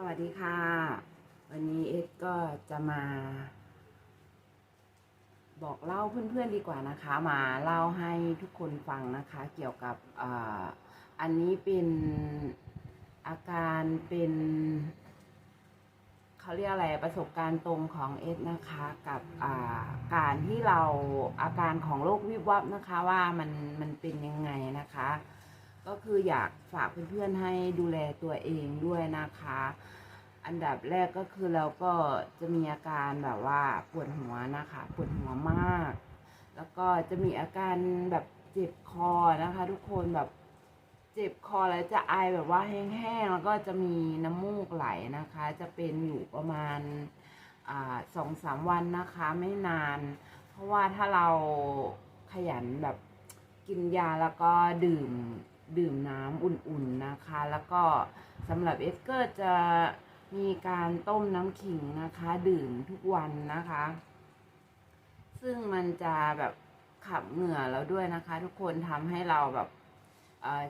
สวัสดีค่ะ วันนี้เอสก็จะมา บอกเล่าเพื่อนๆดีกว่านะคะ มาเล่าให้ทุกคนฟังนะคะ เกี่ยวกับออันนี้เป็นอาการเป็นเขาเรียกอะไรประสบการณ์ตรงของเอสนะคะกับาการที่เราอาการของโรควิบวับนะคะว่ามันมันเป็นยังไงนะคะ ก็คืออยากฝากเพื่อนๆให้ดูแลตัวเองด้วยนะคะ อันดับแรกก็คือเราก็จะมีอาการแบบว่าปวดหัวนะคะปวดหัวมาก แล้วก็จะมีอาการแบบเจ็บคอนะคะ ทุกคนแบบเจ็บคอแล้วจะไอแบบว่าแห้งๆแล้วก็จะมีน้ำมูกไหลนะคะ จะเป็นอยู่ประมาณสองสามวันนะคะไม่นาน เพราะว่าถ้าเราขยันแบบกินยาแล้วก็ดื่ม ดื่มน้ำอุ่นๆนะคะ แล้วก็สำหรับเอสเกอร์จะมีการต้มน้ำขิงนะคะ ดื่มทุกวันนะคะ ซึ่งมันจะแบบขับเหงื่อเราด้วยนะคะ ทุกคนทำให้เราแบบ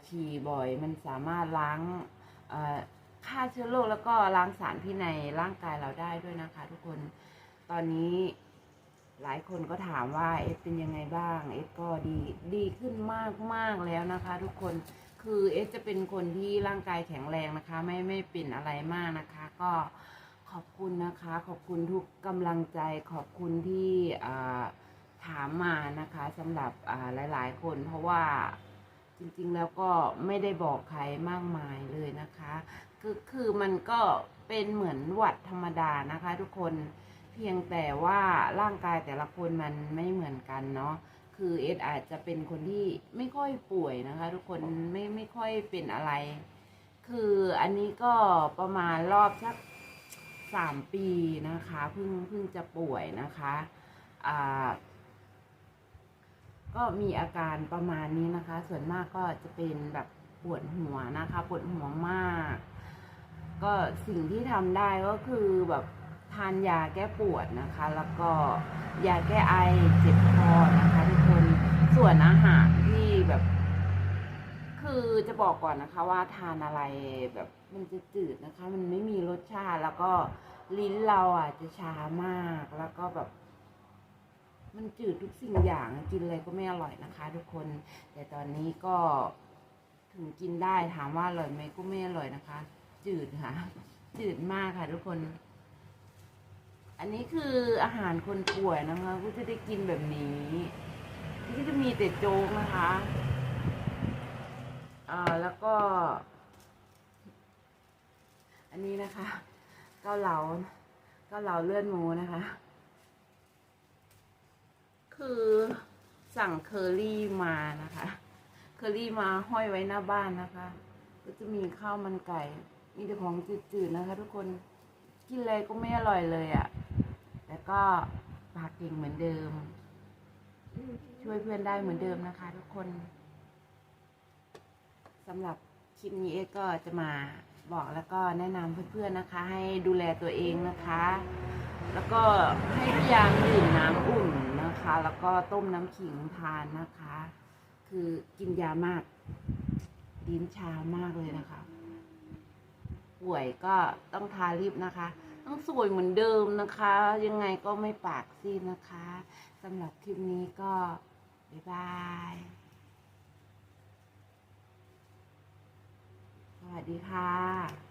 ฉี่บ่อย มันสามารถล้างเอ่อฆ่าเชื้อโรคแล้วก็ล้างสารพิษในร่างกายเราได้ด้วยนะคะ ทุกคนตอนนี้ หลายคนก็ถามว่าเอสเป็นยังไงบ้าง เอสก็ดีดีขึ้นมากมากแล้วนะคะ ทุกคนคือเอสจะเป็นคนที่ร่างกายแข็งแรงนะคะ ไม่ไม่เป็นอะไรมากนะคะ ก็ขอบคุณนะคะ ขอบคุณทุกกำลังใจขอบคุณที่ถามมานะคะสำหรับอ่าหลาย ๆ คน เพราะว่าจริง ๆ แล้วก็ไม่ได้บอกใครมากมายเลยนะคะ คือคือมันก็เป็นเหมือนหวัดธรรมดานะคะ ทุกคน พียงแต่ว่าร่างกายแต่ละคนมันไม่เหมือนกันเนาะคือเอสอาจจะเป็นคนที่ไม่ค่อยป่วยนะคะ ทุกคนไม่ไม่ค่อยเป็นอะไร คืออันนี้ก็ประมาณรอบสักสามปีนะคะเพิ่งเพิ่งจะป่วยนะคะอ่าก็มีอาการประมาณนี้นะคะ ส่วนมากก็จะเป็นแบบปวดหัวนะคะ ปวดหัวมาก ก็สิ่งที่ทำได้ก็คือแบบานยาแก้ปวดนะคะ แล้วก็ยาแก้ไอเจ็บคอนะคะทุกคนส่วนอาหารที่แบบ คือจะบอกก่อนนะคะว่าทานอะไรแบบมันจะจืดนะคะ มันไม่มีรสชาติแล้วก็ลิ้นเราอะจะช้ามากแล้วก็แบบ มันจืดทุกสิ่งอย่างกินอะไรก็ไม่อร่อยนะคะ ทุกคน แต่ตอนนี้ก็ถึงกินได้ถามว่าอร่อยไหมก็ไม่อร่อยนะคะ จืดค่ะ จืดมากค่ะทุกคน อันนี้คืออาหารคนป่วยนะคะก็จะได้กินแบบนี้ก็จะมีแต่โจ๊กนะคะอ่าแล้วก็ อันนี้นะคะเกาเหลาเกาเหลาเลือดหมูนะคะ คือสั่งเคอรี่มานะคะ เคอรี่มาห้อยไว้หน้าบ้านนะคะ ก็จะมีข้าวมันไก่ มีแต่ของจืดๆนะคะ ทุกคนกินอะไรก็ไม่อร่อยเลยอะ่ะ แต่ก็ปากเก่งเหมือนเดิม ช่วยเพื่อนได้เหมือนเดิมนะคะ ทุกคนสำหรับคลิปนี้เอก็จะมาบอกแล้วก็แนะนำเพื่อนๆนะคะ ให้ดูแลตัวเองนะคะ แล้วก็ให้พยายามดื่มน้ำอุ่นนะคะ แล้วก็ต้มน้ำขิงทานนะคะ คือกินยามากลิ้นชามากเลยนะคะ ป่วยก็ต้องทาลิปนะคะ ต้งสวยเหมือนเดิมนะคะ ยังไงก็ไม่ปากซีดนะคะสำหรับคลิปนี้ก็ บ๊ายบาย สวัสดีค่ะ